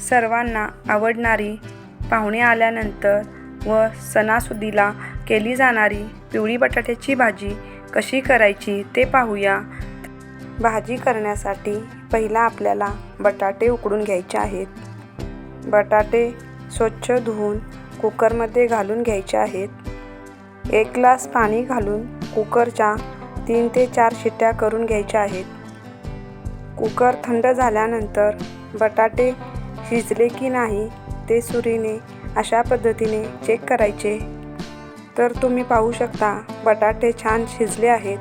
सर्वांना आवडणारी पाहुणे आल्यानंतर व सणासुदीला केली जाणारी पिवळी बटाट्याची भाजी कशी करायची ते पाहूया. भाजी करण्यासाठी पहिला आपल्याला बटाटे उकडून घ्यायचे आहेत. बटाटे स्वच्छ धुवून कुकरमध्ये घालून घ्यायचे आहेत. एक ग्लास पाणी घालून कुकरच्या तीन ते चार शिट्ट्या करून घ्यायच्या आहेत. कुकर थंड झाल्यानंतर बटाटे शिजले की नाही ते सुरीने अशा पद्धतीने चेक करायचे. तर तुम्ही पाहू शकता बटाटे छान शिजले आहेत.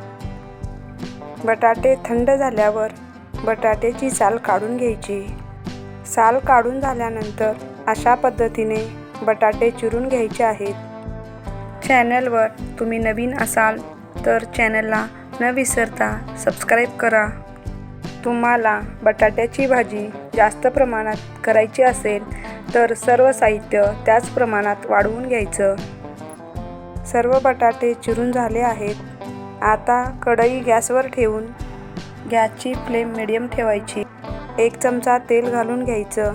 बटाटे थंड झाल्यावर बटाट्याची साल काढून घ्यायची. साल काढून झाल्यानंतर अशा पद्धतीने बटाटे चिरून घ्यायचे आहेत. चॅनलवर तुम्ही नवीन असाल तर चॅनलला न विसरता सबस्क्राईब करा. तुम्हाला बटाट्याची भाजी जास्त प्रमाणात करायची असेल तर सर्व साहित्य त्याच प्रमाणात वाढवून घ्यायचं. सर्व बटाटे चिरून झाले आहेत. आता कढई गॅसवर ठेवून गॅसची फ्लेम मिडियम ठेवायची. एक चमचा तेल घालून घ्यायचं.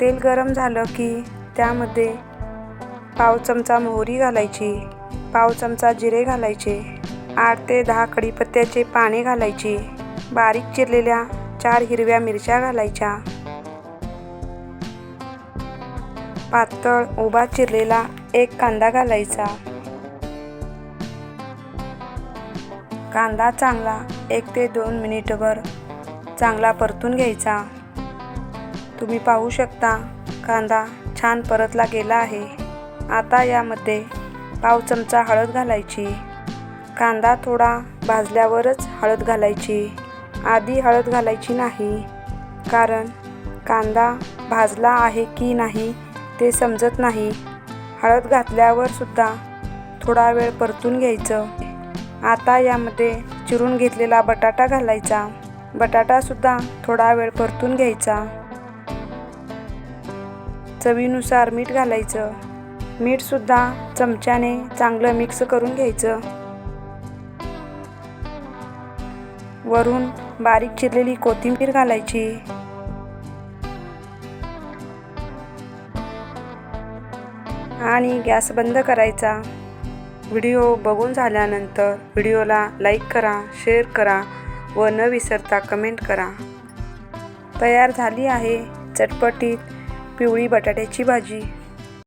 तेल गरम झालं की त्यामध्ये पाव चमचा मोहरी घालायची पाव चमचा जिरे घालायचे आठ ते दहा कढीपत्त्याचे पाने घालायची. बारीक चिरलेल्या चार हिरव्या मिरच्या घालायच्या. पातळ उभा चिरलेला एक कांदा घालायचा. कांदा चांगला एक ते दोन मिनिटभर चांगला परतून घ्यायचा. तुम्ही पाहू शकता कांदा छान परतला गेला आहे. आता यामध्ये पाव चमचा हळद घालायची. कांदा थोडा भाजल्यावरच हळद घालायची. आधी हळद घालायची नाही. कारण कांदा भाजला आहे की नाही ते समजत नाही. हळद घातल्यावर सुद्धा थोडा वेळ परतून घ्यायचं. आता यामध्ये चिरून घेतलेला बटाटा घालायचा. बटाटासुद्धा थोडा वेळ परतून घ्यायचा. चवीनुसार मीठ घालायचं. मीठसुद्धा चमच्याने चांगलं मिक्स करून घ्यायचं. वरून बारीक चिरलेली कोथिंबीर घालायची. आणि गॅस बंद करायचा. व्हिडिओ बघून झाल्यानंतर व्हिडिओला लाईक करा शेअर करा व न विसरता कमेंट करा. तयार झाली आहे चटपटीत पिवळी बटाट्याची भाजी.